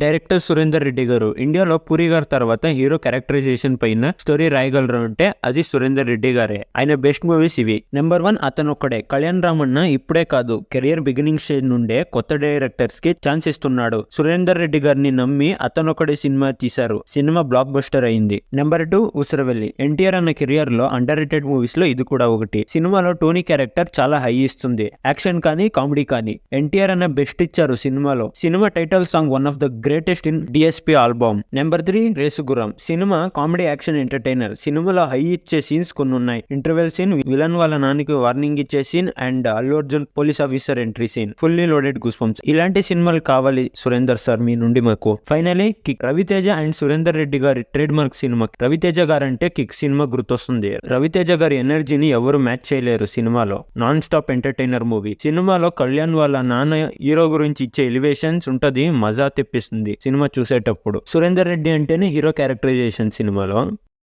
Director Surender Reddy గారు. ఇండియాలో పూరి గారి తర్వాత హీరో క్యారెక్టరైజేషన్ పైన స్టోరీ రాయగలరు అంటే అది సురేందర్ రెడ్డి గారే. ఆయన బెస్ట్ మూవీస్ ఇవి. నెంబర్ వన్ అతను ఒక్కడే కళ్యాణ్ రామన్న ఇప్పుడే కాదు కెరియర్ బిగినింగ్ స్టేజ్ నుండే కొత్త డైరెక్టర్స్కి ఛాన్స్ ఇస్తున్నాడు. సురేందర్ రెడ్డి గారిని నమ్మి అతనొక్కడే సినిమా తీశారు. సినిమా బ్లాక్ బస్టర్ అయింది. Number two Oosaravelli. ఎన్టీఆర్ అన్న కెరియర్లో అండర్ రేటెడ్ మూవీస్లో ఇది కూడా ఒకటి. సినిమాలో టోనీ క్యారెక్టర్ చాలా హై ఇస్తుంది. యాక్షన్ కానీ కామెడీ కానీ. ఎన్టీఆర్ అన్న బెస్ట్ ఇచ్చారు సినిమాలో. Cinema title song one of the greatest in DSP album number three Race Gurram cinema comedy action entertainer సినిమాలో హై ఇచ్చే సీన్స్ కొన్ని ఉన్నాయి. ఇంటర్వెల్ సీన్ విలన్ వాళ్ళ నాన్నకి వార్నింగ్ ఇచ్చే scene and Allu Arjun police officer entry scene fully loaded goosebumps ఇలాంటి సినిమాలు కావాలి సురేందర్ సార్ మీ నుండి మాకు. Finally kick Ravi Teja and Surender Reddy గారి ట్రేడ్ మార్క్ సినిమా రవితేజ గారు అంటే కిక్ సినిమా గుర్తొస్తుంది. రవితేజ గారి ఎనర్జీని ఎవరు మ్యాచ్ చేయలేరు సినిమాలో. నాన్ స్టాప్ ఎంటర్టైనర్ మూవీ సినిమాలో కళ్యాణ్ వాళ్ళ నాన్న హీరో గురించి ఇచ్చే ఎలివేషన్స్ ఉంటది మజా తెప్పిస్తుంది. సినిమా చూసేటప్పుడు. సురేందర్ రెడ్డి అంటేనే హీరో క్యారెక్టరైజేషన్ సినిమాలో.